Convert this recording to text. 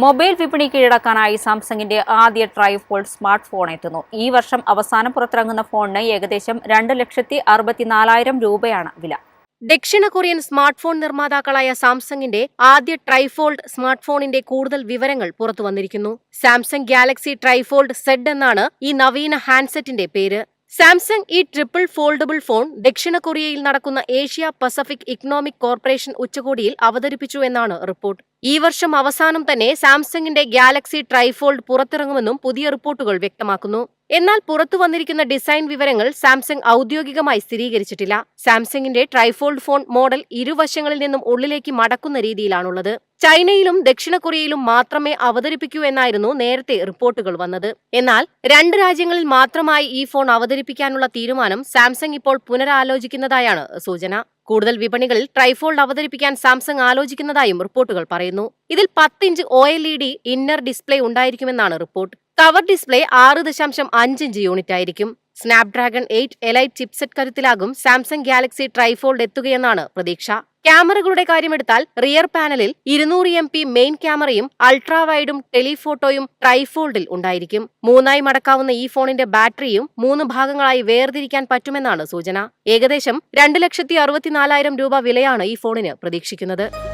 Mobile വിപണി കീഴടക്കാനായി സാംസങ്ങിന്റെ ആദ്യ ട്രൈഫോൾഡ് സ്മാർട്ട് ഫോൺ എത്തുന്നു. ഈ വർഷം അവസാനം പുറത്തിറങ്ങുന്ന ഫോണിന് ഏകദേശം രണ്ട് ലക്ഷത്തി അറുപത്തിനാലായിരം രൂപയാണ് വില. ദക്ഷിണ കൊറിയൻ സ്മാർട്ട് ഫോൺ നിർമ്മാതാക്കളായ സാംസങ്ങിന്റെ ആദ്യ ട്രൈഫോൾഡ് സ്മാർട്ട് ഫോണിന്റെ കൂടുതൽ വിവരങ്ങൾ പുറത്തു വന്നിരിക്കുന്നു സാംസങ് ഗാലക്സി ട്രൈഫോൾഡ് സെഡ് എന്നാണ് ഈ നവീന ഹാൻഡ്സെറ്റിന്റെ പേര്. സാംസങ് ഈ ട്രിപ്പിൾ ഫോൾഡബിൾ ഫോൺ ദക്ഷിണ കൊറിയയിൽ നടക്കുന്ന ഏഷ്യ പസഫിക് ഇക്കണോമിക് കോർപ്പറേഷൻ ഉച്ചകോടിയിൽ അവതരിപ്പിച്ചു എന്നാണ് റിപ്പോർട്ട്. ഈ വർഷം അവസാനം തന്നെ സാംസങ്ങിന്റെ ഗാലക്സി ട്രൈഫോൾഡ് പുറത്തിറങ്ങുമെന്നും പുതിയ റിപ്പോർട്ടുകൾ വ്യക്തമാക്കുന്നു. എന്നാൽ പുറത്തു വന്നിരിക്കുന്ന ഡിസൈൻ വിവരങ്ങൾ സാംസങ് ഔദ്യോഗികമായി സ്ഥിരീകരിച്ചിട്ടില്ല. സാംസങ്ങിന്റെ ട്രൈഫോൾഡ് ഫോൺ മോഡൽ ഇരുവശങ്ങളിൽ നിന്നും ഉള്ളിലേക്ക് മടക്കുന്ന രീതിയിലാണുള്ളത്. ചൈനയിലും ദക്ഷിണ കൊറിയയിലും മാത്രമേ അവതരിപ്പിക്കൂ എന്നായിരുന്നു നേരത്തെ റിപ്പോർട്ടുകൾ വന്നത്. എന്നാൽ രണ്ട് രാജ്യങ്ങളിൽ മാത്രമായി ഈ ഫോൺ അവതരിപ്പിക്കാനുള്ള തീരുമാനം സാംസങ് ഇപ്പോൾ പുനരാലോചിക്കുന്നതായാണ് സൂചന. കൂടുതൽ വിപണികളിൽ ട്രൈഫോൾഡ് അവതരിപ്പിക്കാൻ സാംസങ് ആലോചിക്കുന്നതായും റിപ്പോർട്ടുകൾ പറയുന്നു. ഇതിൽ പത്തിഞ്ച് O L E D inner display ഉണ്ടായിരിക്കുമെന്നാണ് report. Cover display ആറ് ദശാംശം അഞ്ച് ഇഞ്ച് യൂണിറ്റ് ആയിരിക്കും സ്നാപ്ഡ്രാഗൺ എയ്റ്റ് എലൈറ്റ് ചിപ്സെറ്റ് കരുത്തിലാകും സാംസങ് ഗാലക്സി ട്രൈഫോൾഡ് എത്തുകയെന്നാണ് പ്രതീക്ഷ. ക്യാമറകളുടെ കാര്യമെടുത്താൽ റിയർ പാനലിൽ ഇരുന്നൂറ് എം പി മെയിൻ ക്യാമറയും അൾട്രാ വൈഡും ടെലിഫോട്ടോയും ട്രൈഫോൾഡിൽ ഉണ്ടായിരിക്കും. മൂന്നായി മടക്കാവുന്ന ഈ ഫോണിന്റെ ബാറ്ററിയും മൂന്ന് ഭാഗങ്ങളായി വേർതിരിക്കാൻ പറ്റുമെന്നാണ് സൂചന. ഏകദേശം രണ്ട് ലക്ഷത്തി അറുപത്തിനാലായിരം രൂപ വിലയാണ് ഈ ഫോണിന് പ്രതീക്ഷിക്കുന്നത്.